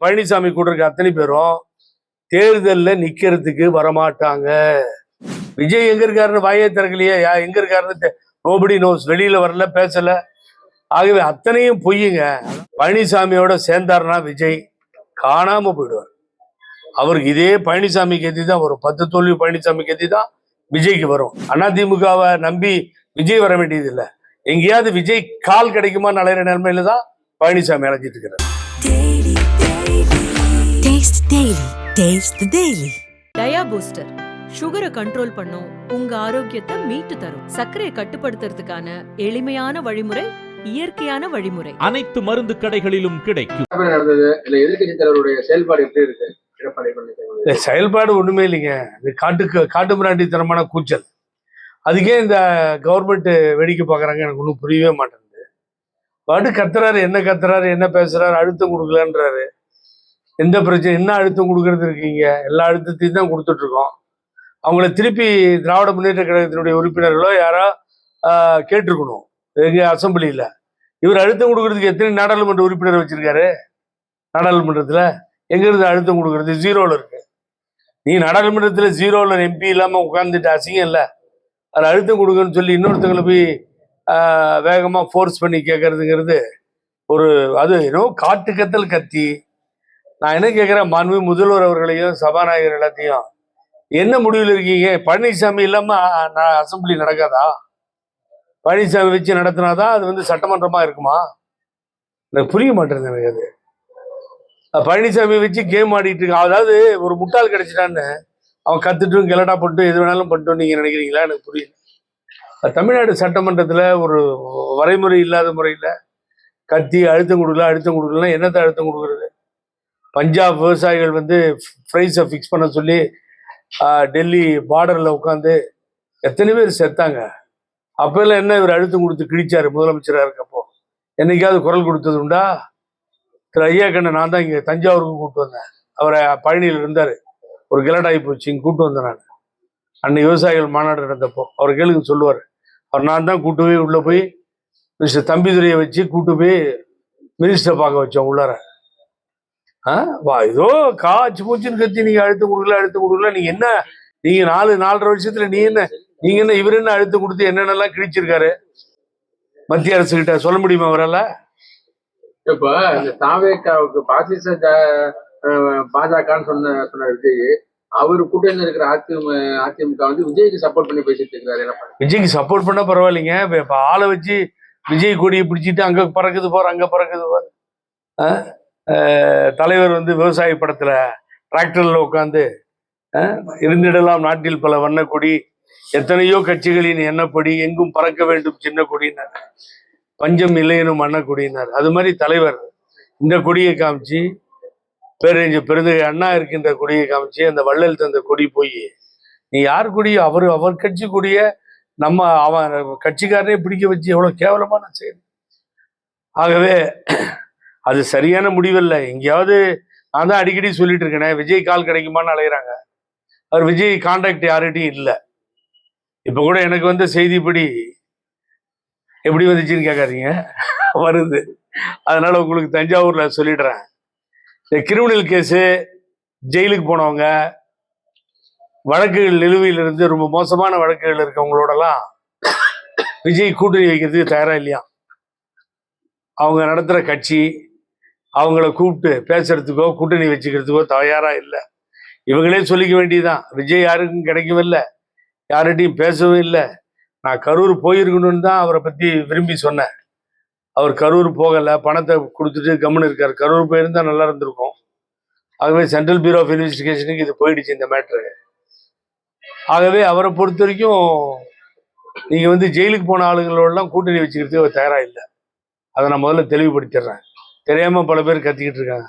பழனிசாமி கூட இருக்க அத்தனை பேரும் தேர்தல்ல நிற்கிறதுக்கு வரமாட்டாங்க. விஜய் எங்க இருக்காருன்னு வாயே திறக்கலையே. யா எங்க இருக்காருன்னு நோபடி நோஸ் வெளியில வரல பேசல. ஆகவே அத்தனையும் பொய்யுங்க. பழனிசாமியோட சேர்ந்தாருன்னா விஜய் காணாம போயிடுவார். அவருக்கு இதே பழனிசாமி கத்தி தான் வரும். பத்து தோல்வி பழனிசாமி கத்தி தான் விஜய்க்கு வரும். அதிமுகவை நம்பி விஜய் வர வேண்டியது இல்லை எங்கேயாவது விஜய் கால் கிடைக்குமா நிலையிற நிலைமையில தான் பழனிசாமி அழைச்சிட்டு இருக்கிறார். Daily, daily. Taste Daily. Taste the Daily. Dia booster சுகரை கண்ட்ரோல் பண்ணும் உங்க ஆரோக்கியத்தை மீட்டு தரும். சர்க்கரையை கட்டுப்படுத்துறதுக்கான எளிமையான வழிமுறை இயற்கையான வழிமுறை. அனைத்து மருந்து கடைகளிலும் கிடைக்கும். எதிர்க்கட்சி தலைவருடைய செயல்பாடு எப்படி இருக்கு? எடப்பாடி செயல்பாடு ஒண்ணுமே இல்லைங்க. இது காட்டுக்கு காட்டு மிராண்டித்தனமான கூச்சல். அதுக்கே இந்த கவர்மெண்ட் வேடிக்கை பார்க்குறாங்க எனக்கு ஒன்றும் புரியவே மாட்டேங்குது. பாட்டு கத்துறாரு என்ன கத்துறாரு என்ன பேசுறாரு அழுத்தம் கொடுக்கலன்றாரு. எந்த பிரச்சனை என்ன அழுத்தம் கொடுக்கறது இருக்கீங்க? எல்லா அழுத்தத்தையும் தான் கொடுத்துட்ருக்கோம். அவங்கள திருப்பி திராவிட முன்னேற்ற கழகத்தினுடைய உறுப்பினர்களோ யாரோ கேட்டிருக்கணும். எங்க அசம்பிளியில். இவர் அழுத்தம் கொடுக்கறதுக்கு எத்தனை நாடாளுமன்ற உறுப்பினர் வச்சுருக்காரு? நாடாளுமன்றத்தில். எங்கேருந்து அழுத்தம் கொடுக்கறது? ஜீரோவில் இருக்கு. நீ நாடாளுமன்றத்தில் ஜீரோவில் எம்பி இல்லாமல் உட்காந்துட்டு அசிங்கம் இல்லை. அதில் அழுத்தம் கொடுக்கன்னு சொல்லி இன்னொருத்தங்களை போய் வேகமாக ஃபோர்ஸ் பண்ணி கேட்கறதுங்கிறது ஒரு அது ஏதோ காட்டு கத்தல் கத்தி. நான் என்ன கேட்குறேன் மாண்பு முதல்வர் அவர்களையும் சபாநாயகர் எல்லாத்தையும். என்ன முடிவில் இருக்கீங்க? பழனிசாமி இல்லாமல் நான் அசம்பிளி நடக்காதா? பழனிசாமி வச்சு நடத்தினாதான் அது வந்து சட்டமன்றமா இருக்குமா? எனக்கு புரிய மாட்டேங்குது எனக்கு அது. பழனிசாமி வச்சு கேம் ஆடிட்டு இருக்கான் அதாவது ஒரு முட்டாள் கிடைச்சிட்டான்னு அவன் கத்துட்டும் கிளடா பண்ணிட்டு எது வேணாலும் பண்ணிட்டோம் நீங்கள் நினைக்கிறீங்களா? எனக்கு புரியல. தமிழ்நாடு சட்டமன்றத்தில் ஒரு வரைமுறை இல்லாத முறையில் கத்தி அழுத்தம் கொடுக்கல அழுத்தம் கொடுக்கலாம் என்னத்தை அழுத்தம் கொடுக்குறது? பஞ்சாப் விவசாயிகள் வந்து ப்ரைஸை ஃபிக்ஸ் பண்ண சொல்லி டெல்லி பார்டரில் உட்காந்து எத்தனை பேர் செத்தாங்க? அப்போல்லாம் என்ன இவர் அழுத்தம் கொடுத்து கிழிச்சார் முதலமைச்சராக இருக்கப்போ? என்னைக்காவது குரல் கொடுத்தது உண்டா? திரு ஐயா கண்ணன் நான் தான் இங்கே தஞ்சாவூருக்கு கூப்பிட்டு வந்தேன். அவரை பழனியில் இருந்தார். ஒரு கிலடாகி போச்சு இங்கே கூப்பிட்டு வந்தேன் நான். அன்னைக்கு விவசாயிகள் மாநாடு நடந்தப்போ அவர் கேளுங்க சொல்லுவார். அவர் நான் தான் கூட்டு போய் உள்ளே போய் மிஸ்டர் தம்பிதுரையை வச்சு கூட்டு போய் மினிஸ்டரை பார்க்க வச்சோம் உள்ளார. ஏதோ காய்ச்சி மூச்சுன்னு கத்தி நீங்க அழுத்தம் கொடுக்கல அழுத்தம் கொடுக்கல. நீங்க என்ன நீங்க நாலு நாலரை வருஷத்துல நீ என்ன நீங்க என்ன இவர் என்ன அழுத்தம் கொடுத்து என்னென்னலாம் கிழிச்சிருக்காரு? மத்திய அரசு கிட்ட சொல்ல முடியுமா அவரால? இப்ப இந்த தாவேக்காவுக்கு பாசிச பாஜகன்னு சொன்ன சொன்ன விஜய் அவர் கூட்டணியில் இருக்கிற அதிமுக அதிமுக வந்து விஜய்க்கு சப்போர்ட் பண்ணி பேசிட்டு பண்ண விஜய்க்கு சப்போர்ட் பண்ணா பரவாயில்லைங்க. இப்ப ஆளை வச்சு விஜய் கொடியை பிடிச்சிட்டு அங்க பறக்குது போற அங்க பறக்குது போற தலைவர் வந்து விவசாய படத்துல டிராக்டர்ல உட்காந்து இருந்திடலாம் நாட்டில் பல வண்ண கொடி எத்தனையோ கட்சிகளின் எண்ணப்படி எங்கும் பறக்க வேண்டும் சின்ன கொடியினர். பஞ்சம் இல்லையெனும் அண்ண கொடினார் அது மாதிரி தலைவர் இந்த கொடியை காமிச்சு பேரஞ்ச பெருந்தகை அண்ணா இருக்கின்ற கொடியை காமிச்சு அந்த வள்ளல் தந்த கொடி போய் நீ யார் கொடி? அவர் அவர் கட்சி கொடிய நம்ம அவன் கட்சிக்காரனே பிடிக்க வச்சு எவ்வளவு கேவலமான செயல். ஆகவே அது சரியான முடிவல்ல. எங்கேயாவது நான் தான் அடிக்கடி சொல்லிட்டு இருக்கேனே விஜய் கால் கிடைக்குமான்னு அலையிறாங்க. அவர் விஜய் கான்டாக்ட் யார்கிட்டையும் இல்லை. இப்போ கூட எனக்கு வந்த செய்திப்படி எப்படி வந்துச்சுன்னு கேட்காதீங்க. வருது. அதனால உங்களுக்கு தஞ்சாவூரில் சொல்லிடுறேன். இந்த கிரிமினல் கேஸு ஜெயிலுக்கு போனவங்க வழக்குகள் நிலுவையில் இருந்து ரொம்ப மோசமான வழக்குகள் இருக்கவங்களோடலாம் விஜய் கூட்டணி வைக்கிறதுக்கு தயாராக இல்லையா? அவங்க நடத்துகிற கட்சி அவங்கள கூப்பிட்டு பேசுறதுக்கோ கூட்டணி வச்சுக்கிறதுக்கோ தயாரா இல்லை. இவங்களே சொல்லிக்க வேண்டியதுதான். விஜய் யாருக்கும் கிடைக்கவும் இல்லை. யார்கிட்டையும் பேசவும் இல்லை. நான் கரூர் போயிருக்கணும்னு தான் அவரை பத்தி விரும்பி சொன்னேன். அவர் கரூர் போகலை. பணத்தை கொடுத்துட்டு கம்முன்னு இருக்கார். கரூர் போயிருந்தா நல்லா இருந்திருக்கும். ஆகவே சென்ட்ரல் பியூரோ ஆஃப் இன்வெஸ்டிகேஷனுக்கு இது போயிடுச்சு இந்த மேட்ரு ஆகவே அவரை பொறுத்த வரைக்கும் நீங்கள் வந்து ஜெயிலுக்கு போன ஆளுங்களோடலாம் கூட்டணி வச்சுக்கிறதுக்கு அவர் இல்லை. அதை நான் முதல்ல தெளிவுபடுத்திடுறேன். தெரியாம பல பேர் கத்திக்கிட்டு இருக்காங்க.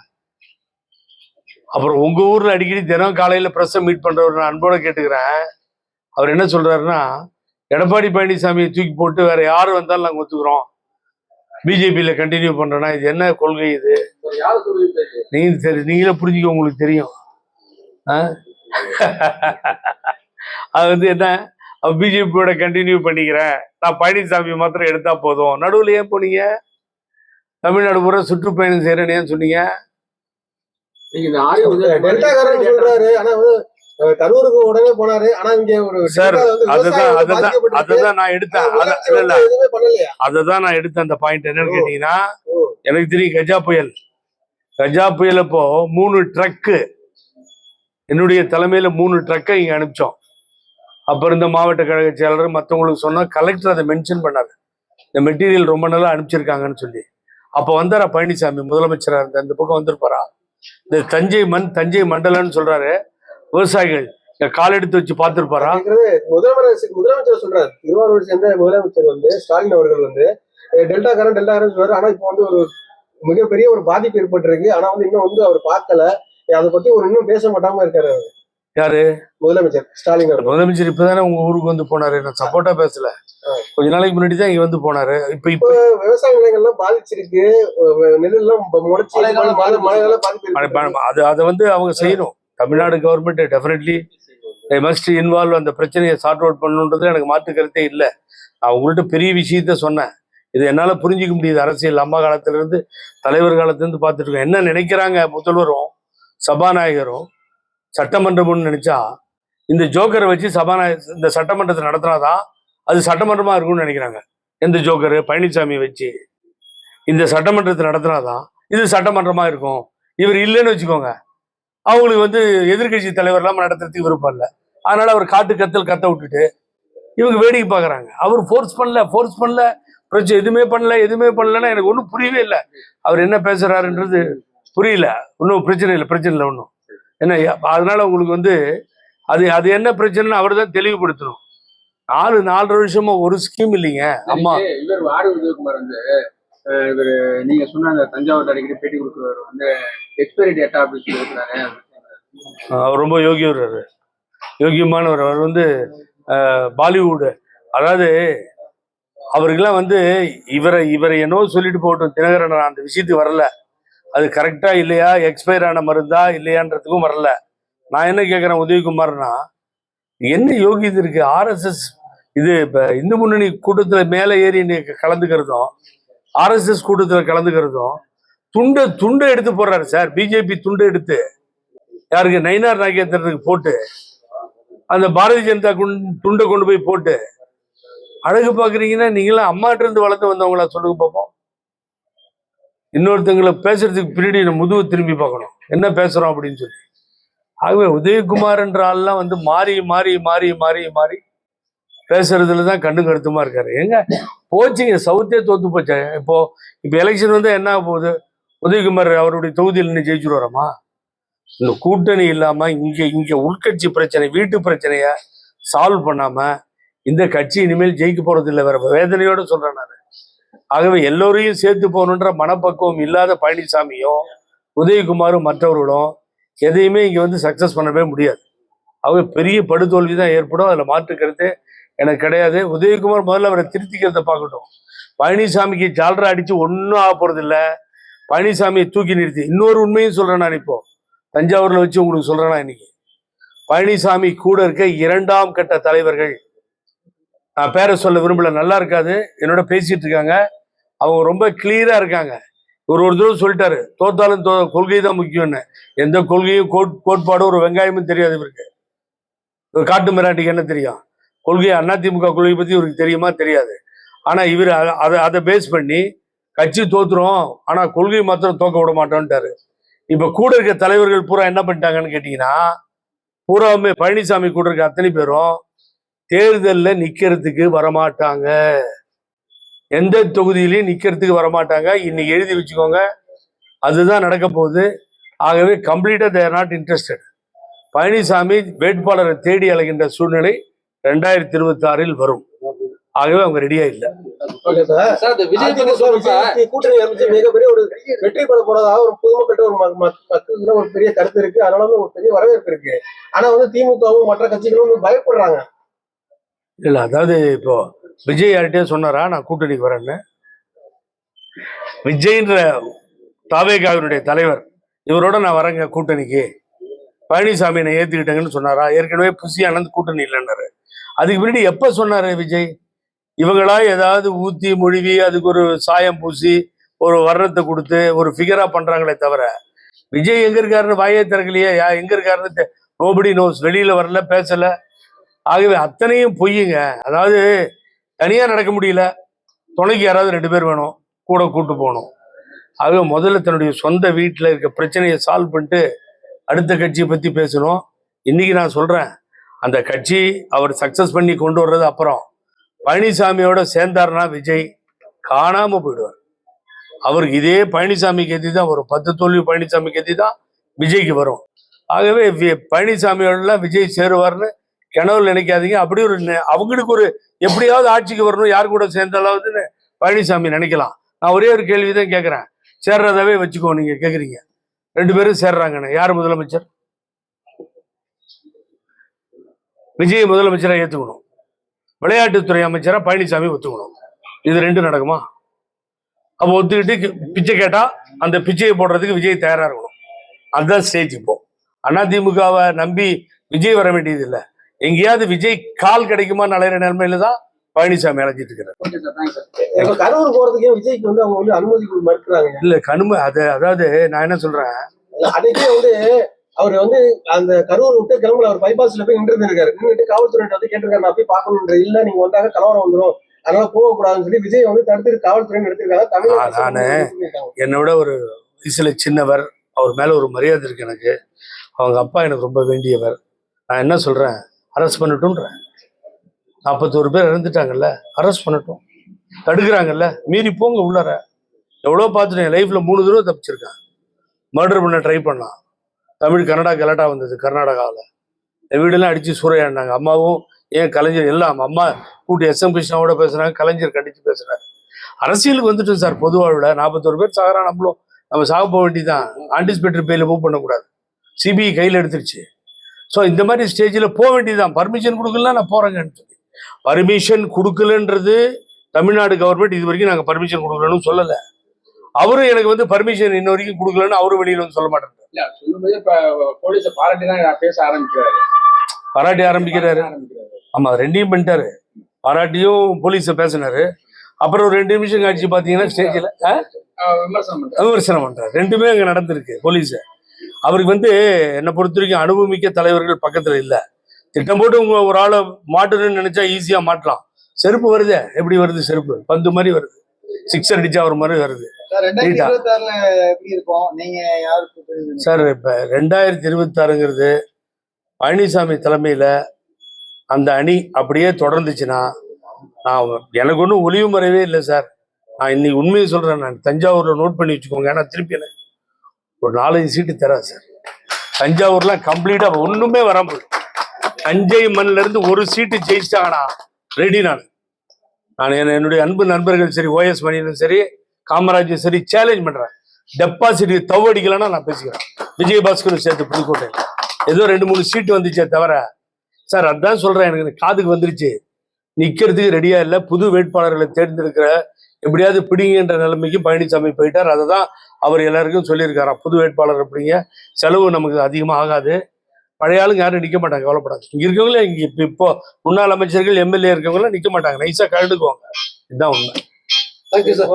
அப்புறம் உங்க ஊர்ல அடிக்கடி தினம் காலையில ப்ரெஸ்ஸை மீட் பண்ணுறவர் நான் அன்போட கேட்டுக்கிறேன். அவர் என்ன சொல்றாருன்னா எடப்பாடி பழனிசாமியை தூக்கி போட்டு வேற யார் வந்தாலும் நாங்கள் ஒத்துக்கிறோம். பிஜேபியில கண்டினியூ பண்ணுறேன்னா இது என்ன கொள்கை இது? நீங்கள் சரி நீங்களே புரிஞ்சுக்க உங்களுக்கு தெரியும். அது வந்து என்ன? பிஜேபியோட கண்டினியூ பண்ணிக்கிறேன். நான் பழனிசாமி மாத்திரம் எடுத்தா போதும். நடுவில் ஏன் போனீங்க? தமிழ்நாடு பூரா சுற்றுப்பயணம் செய்யறேன்னு ஏன் சொன்னீங்க கரூருக்கு உடனே போனாரு ஆனா இங்க ஒரு சார், அதுதான் அதுதான். அதுதான் நான் எடுத்தேன். அதுதான் நான் எடுத்த அந்த பாயிண்ட் என்னன்னு. கேட்டீங்கன்னா. எனக்கு தெரியும் கஜா புயல். கஜா புயல் அப்போ மூணு ட்ரக்கு என்னுடைய தலைமையில மூணு ட்ரக்கை இங்க அனுப்பிச்சோம். அப்ப இருந்த மாவட்ட கழக செயலாளர் மற்றவங்களுக்கு சொன்னா கலெக்டர் அதை மென்ஷன் பண்ணாரு. இந்த மெட்டீரியல் ரொம்ப நாளா அனுப்பிச்சிருக்காங்கன்னு சொல்லி. அப்போ வந்தாரா பழனிசாமி முதலமைச்சராக இருந்த? அந்த பக்கம் வந்திருப்பாரா? இந்த தஞ்சை மண் தஞ்சை மண்டலம்னு சொல்றாரு விவசாயிகள். கால் எடுத்து வச்சு பார்த்திருப்பாரா? முதலமைச்சர் முதலமைச்சர் சொல்றாரு. திருவாரூர் சேர்ந்த முதலமைச்சர் வந்து ஸ்டாலின் அவர்கள் வந்து அஹ், டெல்டாக்காரன் டெல்டாக்காரன் சொல்றாரு. ஆனா இப்போ வந்து ஒரு மிகப்பெரிய ஒரு பாதிப்பு ஏற்பட்டிருக்கு. ஆனா வந்து இன்னும் வந்து அவர் பார்க்கல. அதை பத்தி ஒரு இன்னும் பேச மாட்டாம இருக்காரு அவர். யாரு? முதலமைச்சர் ஸ்டாலின் முதலமைச்சர் இப்பதானே உங்க ஊருக்கு வந்து போனாரு. நான் சப்போர்ட்டா பேசல. கொஞ்ச நாளைக்கு முன்னாடி தான் இங்க வந்து போனாரு. இப்ப இப்ப விவசாய நிலங்கள்லாம் பாதிச்சிருக்கு. ப- அது அதை வந்து அவங்க செய்யணும். Tamil Nadu government definitely must involve அந்த பிரச்சனையை சார்ட் அவுட் பண்ணணுன்றது எனக்கு மாற்று கருத்தே இல்லை. நான் உங்கள்கிட்ட பெரிய விஷயத்த சொன்னேன். இது என்னால புரிஞ்சிக்க முடியுது. அரசியல் அம்மா காலத்துல இருந்து தலைவர் காலத்துல இருந்து பார்த்துட்டு இருக்கோம். என்ன நினைக்கிறாங்க? முதல்வரும் சபாநாயகரும் சட்டமன்றம்னு நினைச்சா இந்த ஜோக்கரை வச்சு சபாநாயகர் இந்த சட்டமன்றத்தை நடத்தினாதான் அது சட்டமன்றமாக இருக்கும்னு நினைக்கிறாங்க. எந்த ஜோக்கரு? பழனிசாமி வச்சு. இந்த சட்டமன்றத்தை நடத்தினாதான் இது சட்டமன்றமாக இருக்கும். இவர் இல்லைன்னு வச்சுக்கோங்க. அவங்களுக்கு வந்து எதிர்க்கட்சி தலைவர் இல்லாமல் நடத்துறதுக்கு விருப்பம் இல்லை. அதனால அவர் காட்டு கத்தல் கத்த விட்டுட்டு இவங்க வேடிக்கை பார்க்குறாங்க. அவர் ஃபோர்ஸ் பண்ணல ஃபோர்ஸ் பண்ணல. பிரச்சனை எதுவுமே பண்ணல எதுவுமே பண்ணலன்னா எனக்கு ஒன்றும் புரியவே இல்லை. அவர் என்ன பேசுறாருன்றது புரியல. ஒன்றும் பிரச்சனை இல்லை பிரச்சனை இல்லை ஒன்றும் என்ன அதனால உங்களுக்கு வந்து அது அது என்ன பிரச்சனைன்னு அவர் தான் தெளிவுபடுத்தணும். நாலு நாலரை வருஷமா ஒரு ஸ்கீம் இல்லைங்க. அம்மா. இவர் ஆரி உதயகுமார் வந்து இவரு நீங்க சொன்ன அந்த தஞ்சாவூர் அடிக்கடி பேட்டி கொடுக்குறவர் வந்து எக்ஸ்பைரி டேட்டா அப்படின்னு இருக்கிறாரு அவர் ரொம்ப யோகியவர் அவரு. யோகியமானவர். அவர் வந்து பாலிவுட். அதாவது அவருக்கெல்லாம் வந்து இவரை இவரை என்னவோ சொல்லிட்டு போகட்டும். தினகரன் அந்த விஷயத்துக்கு வரல. அது கரெக்டா இல்லையா? எக்ஸ்பயர் ஆன மருந்தா இல்லையான்றதுக்கும் வரல. நான் என்ன கேட்குறேன் உதயகுமார்னா என்ன யோகியது இருக்கு? ஆர்எஸ்எஸ் இது இப்போ இந்து முன்னணி கூட்டத்தில் மேலே ஏறி இன்னைக்கு கலந்துக்கிறதும் ஆர்எஸ்எஸ் கூட்டத்தில் கலந்துக்கிறதும் துண்டை துண்டை எடுத்து போடுறாரு சார். பிஜேபி துண்டை எடுத்து. யாருக்கு? நயினார் நாகேந்திரனுக்கு போட்டு அந்த பாரதிய ஜனதா குண்- துண்டை கொண்டு போய் போட்டு அழகு பாக்குறீங்கன்னா நீங்களாம் அம்மாட்டிருந்து வளர்த்து வளர்ந்து வந்தவங்களா சொல்லுங்க பார்ப்போம் இன்னொருத்தங்களை பேசுறதுக்கு பின்னாடி நம்ம முதுகு திரும்பி பார்க்கணும். என்ன பேசுறோம் அப்படின்னு சொல்லி. ஆகவே உதயகுமார்ன்ற ஆள்லாம் வந்து மாறி மாறி மாறி மாறி மாறி பேசுறதுல தான் கண்ணு கருத்துமா இருக்காரு. ஏங்க போச்சுங்க சவுத்தே தோத்து போச்சு. இப்போ இப்போ எலெக்ஷன் வந்து என்ன ஆக போகுது? உதயகுமார் அவருடைய தொகுதியில் நின்று ஜெயிச்சுட்டு இந்த கூட்டணி இல்லாம இங்க இங்க உள்கட்சி பிரச்சனை வீட்டு பிரச்சனைய சால்வ் பண்ணாம இந்த கட்சி இனிமேல் ஜெயிக்க போறது இல்லை வேற வேதனையோட சொல்றேன் நான். ஆகவே எல்லோரையும் சேர்த்து போகணுன்ற மனப்பக்குவம் இல்லாத பழனிசாமியும் உதயகுமாரும் மற்றவர்களும் எதையுமே இங்க வந்து சக்சஸ் பண்ணவே முடியாது. அவங்க பெரிய படுதோல்வி தான் ஏற்படும். அதுல மாற்று கருத்து எனக்கு கிடையாது. உதயகுமார் முதல்ல அவரை திருத்திக்கிறத பார்க்கட்டும். பழனிசாமிக்கு ஜால்ரா அடிச்சு ஒன்றும் ஆக போறது இல்ல பழனிசாமியை தூக்கி நிறுத்தி. இன்னொரு உண்மையும் சொல்கிறேன் நான் இப்போ. தஞ்சாவூர்ல வச்சு உங்களுக்கு சொல்கிறேன் நான் இன்னைக்கு. பழனிசாமி கூட இருக்க இரண்டாம் கட்ட தலைவர்கள் நான் பேரை சொல்ல விரும்பல. நல்லா இருக்காது. என்னோட பேசிட்டு இருக்காங்க. அவங்க ரொம்ப கிளியரா இருக்காங்க. ஒரு ஒரு தடவை சொல்லிட்டாரு. தோத்தாலும் தோ கொள்கை தான் முக்கியம்னு. எந்த கொள்கையும் கோட் கோட்பாடும் ஒரு வெங்காயமும் தெரியாது இவருக்கு. ஒரு காட்டு மிராண்டிக்கு என்ன தெரியும்? கொள்கை அதிமுக கொள்கை பத்தி இவருக்கு தெரியுமா? தெரியாது. ஆனா இவர் அதை அதை பேஸ் பண்ணி கட்சி தோத்துரும். ஆனா கொள்கை மாத்திரம் தோக்க விட மாட்டோம்ன்ட்டாரு இப்ப கூட இருக்க தலைவர்கள் பூரா என்ன பண்ணிட்டாங்கன்னு கேட்டீங்கன்னா பூராவுமே பழனிசாமி கூட இருக்க அத்தனை பேரும் தேர்தல்ல நிக்கிறதுக்கு வரமாட்டாங்க. எந்த தொகுதியிலையும் நிக்கிறதுக்கு வரமாட்டாங்க. இன்னைக்கு எழுதி வச்சுக்கோங்க. அதுதான் நடக்க போகுது. ஆகவே கம்ப்ளீட்டா தேர் நாட் இன்ட்ரெஸ்டட் பழனிசாமி வேட்பாளரை தேடி அலைகின்ற சூழ்நிலை ரெண்டாயிரத்தி இருபத்தி ஆறில் வரும். ஆகவே அவங்க ரெடியா இல்லை. கூட்டணி அமைச்சு மிகப்பெரிய ஒரு வெற்றி பெற போறதா ஒரு பொதுமக்கள் ஒரு பெரிய கருத்து இருக்கு. அதனால ஒரு பெரிய வரவேற்பு இருக்கு. ஆனா வந்து திமுகவும் மற்ற கட்சிகளும் பயப்படுறாங்க. இல்லை அதாவது இப்போ விஜய் யார்கிட்டயே சொன்னாரா நான் கூட்டணிக்கு வரேன்னு? விஜய்ன்ற தாவேகாவினுடைய தலைவர் இவரோட நான் வரேங்க கூட்டணிக்கு. பழனிசாமி என்னை ஏற்றிக்கிட்டேங்கன்னு சொன்னாரா? ஏற்கனவே புசி ஆனந்த் கூட்டணி இல்லைன்னாரு. அதுக்கு முன்னாடி எப்போ சொன்னார் விஜய்? இவங்களா ஏதாவது ஊத்தி மொழிவி அதுக்கு ஒரு சாயம் பூசி ஒரு வர்ணத்தை கொடுத்து ஒரு ஃபிகரா பண்றாங்களே தவிர விஜய் எங்க இருக்காருன்னு வாயே திறக்கலையே? யா எங்க இருக்காருன்னு நோபடி நோஸ் வெளியில வரல பேசலை. ஆகவே அத்தனையும் பொய்யுங்க. அதாவது தனியாக நடக்க முடியல. துணைக்கு யாராவது ரெண்டு பேர் வேணும். கூட கூட்டு போகணும். ஆகவே முதல்ல தன்னுடைய சொந்த வீட்டில் இருக்க பிரச்சனையை சால்வ் பண்ணிட்டு அடுத்த கட்சியை பற்றி பேசணும். இன்றைக்கி நான் சொல்கிறேன் அந்த கட்சி அவர் சக்ஸஸ் பண்ணி கொண்டு வர்றது அப்புறம் பழனிசாமியோட சேர்ந்தாருன்னா விஜய் காணாமல் போயிடுவார். அவருக்கு இதே பழனிசாமிக்கு எதி தான் வரும். பத்து தோல்வி பழனிசாமிக்கு எதி தான் விஜய்க்கு வரும். ஆகவே வி- பழனிசாமியோடலாம் விஜய் சேருவார்னு கனவுல நினைக்காதீங்க. அப்படி ஒரு நெ- அவங்களுக்கு ஒரு எப்படியாவது ஆட்சிக்கு வரணும். யார் கூட சேர்ந்தாலாவதுன்னு பழனிசாமி நினைக்கலாம். நான் ஒரே ஒரு கேள்வி தான் கேட்குறேன் சேர்றதாவே வச்சுக்கோ நீங்க கேட்குறீங்க ரெண்டு பேரும் சேர்றாங்கண்ணே யார் முதலமைச்சர்? விஜய் முதலமைச்சரா ஏத்துக்கணும். விளையாட்டுத்துறை அமைச்சரா பழனிசாமி ஒத்துக்கணும். இது ரெண்டும் நடக்குமா? அப்போ ஒத்துக்கிட்டு பிச்சை கேட்டால் அந்த பிச்சையை போடுறதுக்கு விஜய் தயாராக இருக்கணும். அதுதான் ஸ்டேஜ் இப்போ. அதிமுகவை நம்பி விஜய் வர வேண்டியது இல்லை எங்கேயாவது விஜய் கால் கிடைக்குமா நிலையிற நிலைமையில தான் பழனிசாமி அழைச்சிட்டு இருக்கிறார் கரூர் போறதுக்கே விஜய்க்கு வந்து அவங்க வந்து அனுமதி மறுக்கிறாங்க. இல்ல கனும அது அதாவது நான் என்ன சொல்றேன்? அன்னைக்கே வந்து அவர் வந்து அந்த கரூர் விட்டு கிளம்பல அவர் பைபாஸ்ல போய் நின்று இருக்காரு. நின்றுட்டு காவல்துறை வந்து கேட்டிருக்காரு நான் போய் பார்க்கணுன்ற இல்ல நீங்க வந்தாங்க கலவரம் வந்துரும். அதனால போகக்கூடாதுன்னு சொல்லி விஜய் வந்து தடுத்து காவல்துறை எடுத்திருக்காங்க. அரசு நானு-. என்னோட ஒரு வயசுல சின்னவர் அவர் மேல ஒரு மரியாதை இருக்கு எனக்கு. அவங்க அப்பா எனக்கு ரொம்ப வேண்டியவர். நான் என்ன சொல்றேன்? அரெஸ்ட் பண்ணட்டும்ன்றேன் நாற்பத்தோரு பேர் இறந்துட்டாங்கல்ல அரெஸ்ட் பண்ணட்டும். தடுக்கிறாங்கல்ல மீறி போங்க உள்ளார. எவ்வளோ பார்த்துட்டேன் லைஃப்பில் மூணு தடவை தப்பிச்சிருக்கேன். மர்டர் பண்ண ட்ரை பண்ணான் தமிழ் கன்னடா கலாட்டா வந்தது கர்நாடகாவில். என் வீடெல்லாம் அடிச்சு சூறையாண்டாங்க அம்மாவும் ஏன் கலைஞர் எல்லாம் அம்மா கூட்டி எஸ் எம் கிருஷ்ணாவோட பேசுகிறாங்க கலைஞர் கண்டித்து பேசுகிறார் அரசியலுக்கு வந்துட்டோம் சார் பொதுவாழ்வில் நாற்பத்தோரு பேர் சாகிறா நம்மளும் நம்ம சாக போக வேண்டியதான் ஆன்டிசிபேட்டரி பேயில் மூவ் பண்ணக்கூடாது. சிபிஐ கையில் எடுத்துருச்சு. ஸோ இந்த மாதிரி ஸ்டேஜில் போக வேண்டியதுதான். பர்மிஷன் கொடுக்கலாம் நான் போகிறேங்கன்னு சொல்லி. பர்மிஷன் கொடுக்கலன்றது தமிழ்நாடு கவர்மெண்ட் இது வரைக்கும் நாங்கள் பர்மிஷன் கொடுக்கலன்னு சொல்லலை. அவரும் எனக்கு வந்து பர்மிஷன் இன்ன வரைக்கும் கொடுக்கலன்னு அவரும் வெளியில் வந்து சொல்ல மாட்டேன் பேச ஆரம்பிக்கிறாரு. பாராட்டி ஆரம்பிக்கிறாரு. ஆமாம் ரெண்டையும் பண்ணிட்டாரு. பாராட்டியும் போலீஸை பேசினாரு. அப்புறம் ஒரு ரெண்டு நிமிஷம் கழிச்சு பார்த்தீங்கன்னா ஸ்டேஜில் விமர்சனம் விமர்சனம் பண்றாரு. ரெண்டுமே அங்க நடந்திருக்கு போலீஸ் அவருக்கு வந்து என்னை பொறுத்த வரைக்கும் அனுபவமிக்க தலைவர்கள் பக்கத்துல இல்ல. திட்டம் போட்டு உங்க ஒரு ஆளை மாட்டணும்னு நினைச்சா ஈஸியா மாட்டலாம். செருப்பு வருதே? எப்படி வருது செருப்பு? பந்து மாதிரி வருது. சிக்ஸர் அடிச்சா ஒரு மாதிரி வருது. சார் ரெண்டாயிரத்தி. இருபத்தி இப்ப ரெண்டாயிரத்தி இருபத்தாறுங்கிறது பழனிசாமி தலைமையில அந்த அணி அப்படியே தொடர்ந்துச்சுன்னா நான் எனக்கு ஒன்றும் ஒளிவு மறைவே இல்லை சார். நான் இன்னைக்கு உண்மையை சொல்றேன் நான் தஞ்சாவூர்ல நோட் பண்ணி வச்சுக்கோங்க ஏன்னா திருப்பி எனக்கு ஒரு நாலஞ்சு சீட்டு தராது சார் தஞ்சாவூர்லாம் கம்ப்ளீட்டா ஒண்ணுமே வராம தஞ்சை மண்ணில இருந்து ஒரு சீட்டு ஜெயிச்சிட்டாங்கண்ணா ரெடி நான். நான் என்ன- என்னுடைய அன்பு நண்பர்கள் சரி ஓஎஸ் மணியனும் சரி காமராஜும் சரி சேலஞ்ச் பண்றேன். டெபாசிட் தவடிக்கலன்னா நான் பேசிக்கிறேன். விஜயபாஸ்கரும் சேர்த்து புதுக்கோட்டை. ஏதோ ரெண்டு மூணு சீட்டு வந்துச்சே தவிர சார் அதான் சொல்றேன் எனக்கு காதுக்கு வந்துருச்சு. நிக்கிறதுக்கு ரெடியா இல்லை. புது வேட்பாளர்களை தேர்ந்தெடுக்கிற எப்படியாவது பிடிங்கன்ற நிலைமைக்கு பழனிசாமி போயிட்டார். அதை தான் அவர் எல்லாருக்கும் சொல்லியிருக்காராம். புது வேட்பாளர் அப்படிங்க. செலவு நமக்கு அதிகமாக ஆகாது. பழைய ஆளுங்க யாரும் நிற்க மாட்டாங்க கவலைப்படாது. இங்க இருக்கவங்களே இங்க இப்போ இப்போ முன்னாள் அமைச்சர்கள் எம்எல்ஏ இருக்கவங்களாம் நிற்க மாட்டாங்க. நைஸா கழண்டுக்குவாங்க இதுதான் உண்மை. Thank you, sir.